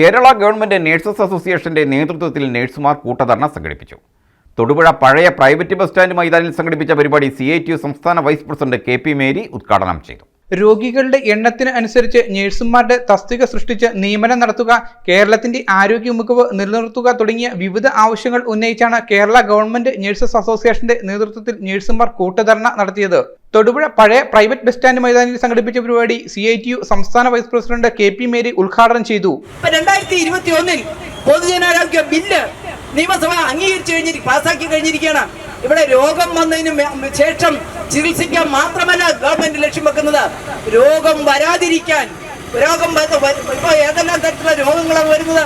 Kerala government nurses അസോസിയേഷന്റെ നേതൃത്വത്തിൽ നഴ്സുമാർ കൂട്ടധർണ സംഘടിപ്പിച്ചു. തൊടുപുഴ പഴയ പ്രൈവറ്റ് ബസ് സ്റ്റാൻഡ് മൈതാനിൽ സംഘടിപ്പിച്ച പരിപാടി സി സംസ്ഥാന വൈസ് പ്രസിഡന്റ് കെ മേരി ഉദ്ഘാടനം ചെയ്തു. രോഗികളുടെ എണ്ണത്തിന് അനുസരിച്ച് നഴ്സുമാരുടെ തസ്തിക സൃഷ്ടിച്ച് നിയമനം നടത്തുക കേരളത്തിന്റെ ആരോഗ്യ മികവ് നിലനിർത്തുക തുടങ്ങിയ വിവിധ ആവശ്യങ്ങൾ ഉന്നയിച്ചാണ് കേരള ഗവൺമെന്റ് നഴ്സസ് അസോസിയേഷന്റെ നേതൃത്വത്തിൽ നഴ്സുമാർ കൂട്ടധർണ നടത്തിയത്. തൊടുപുഴ പഴയ പ്രൈവറ്റ് ബസ് സ്റ്റാൻഡ് മൈതാനിയിൽ സംഘടിപ്പിച്ച പരിപാടി സി ഐ ടി യു സംസ്ഥാന vice president K P Mary ഉദ്ഘാടനം ചെയ്തു. രണ്ടായിരത്തി ഇരുപത്തി ഒന്നിൽ പൊതുജനാരോഗ്യ ബില്ല് നിയമസഭ അംഗീകരിച്ചു കഴിഞ്ഞിരിക്കും പാസ്സാക്കി കഴിഞ്ഞിരിക്കുകയാണ്. ഇവിടെ രോഗം വന്നതിന് ശേഷം ചികിത്സിക്കാൻ മാത്രമല്ല ഗവൺമെന്റ് ലക്ഷ്യം വെക്കുന്നത്. രോഗം വരാതിരിക്കാൻ. രോഗം ഇപ്പോൾ ഏതെല്ലാം തരത്തിലുള്ള രോഗങ്ങളാണ് വരുന്നത്?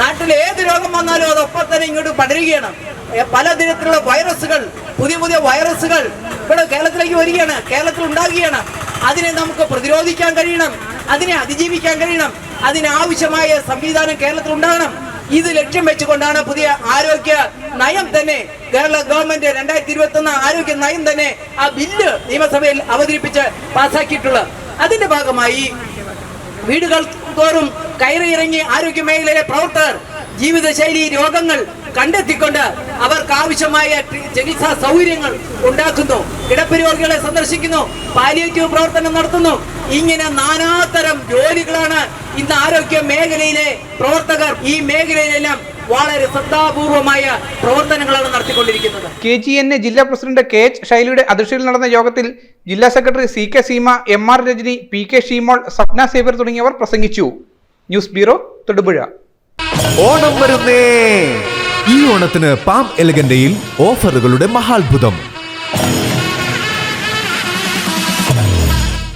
നാട്ടിൽ ഏത് രോഗം വന്നാലും അതൊപ്പം തന്നെ ഇങ്ങോട്ട് പടരുകയാണ്. പല പലതരത്തിലുള്ള വൈറസുകൾ പുതിയ പുതിയ വൈറസുകൾ ഇവിടെ കേരളത്തിലേക്ക് വരികയാണ്. കേരളത്തിൽ ഉണ്ടാകുകയാണ്. അതിനെ നമുക്ക് പ്രതിരോധിക്കാൻ കഴിയണം. അതിനെ അതിജീവിക്കാൻ കഴിയണം. അതിനാവശ്യമായ സംവിധാനം കേരളത്തിൽ ഉണ്ടാകണം. ഇത് ലക്ഷ്യം വെച്ചുകൊണ്ടാണ് പുതിയ ആരോഗ്യ നയം തന്നെ കേരള ഗവൺമെന്റ് രണ്ടായിരത്തി ഇരുപത്തി ഒന്ന് ആരോഗ്യ നയം തന്നെ ആ ബില്ല് നിയമസഭയിൽ അവതരിപ്പിച്ച് പാസാക്കിയിട്ടുള്ളത്. അതിന്റെ ഭാഗമായി വീടുകൾ തോറും കയറിയിറങ്ങി ആരോഗ്യ മേഖലയിലെ പ്രവർത്തകർ ജീവിതശൈലി രോഗങ്ങൾ കണ്ടെത്തിക്കൊണ്ട് അവർക്ക് ആവശ്യമായ ചികിത്സാ സൗകര്യങ്ങൾ ഉണ്ടാക്കുന്നു. കിടപ്പ് സന്ദർശിക്കുന്നു പാലിയേറ്റീവ് പ്രവർത്തനം നടത്തുന്നു. ഇങ്ങനെ നാനാതരം ജോലികളാണ് ഇന്ന് ആരോഗ്യ മേഖലയിലെ പ്രവർത്തകർ ഈ മേഖലയിലെല്ലാം വളരെ ശ്രദ്ധാപൂർവമായ പ്രവർത്തനങ്ങളാണ് നടത്തിക്കൊണ്ടിരിക്കുന്നത്. കെ ജി എൻ എ ജില്ലാ പ്രസിഡന്റ് കെ എച്ച് ശൈലിയുടെ അധ്യക്ഷതയിൽ നടന്ന യോഗത്തിൽ ജില്ലാ secretary C K Seema M R Rajani P K Sheemol Sapna Saber തുടങ്ങിയവർ പ്രസംഗിച്ചു. News bureau Thodupuzha. ഓണം വരുന്നേ. ഈ ഓണത്തിന് പാം എലഗന്റയിൽ ഓഫറുകളുടെ മഹാത്ഭുതം.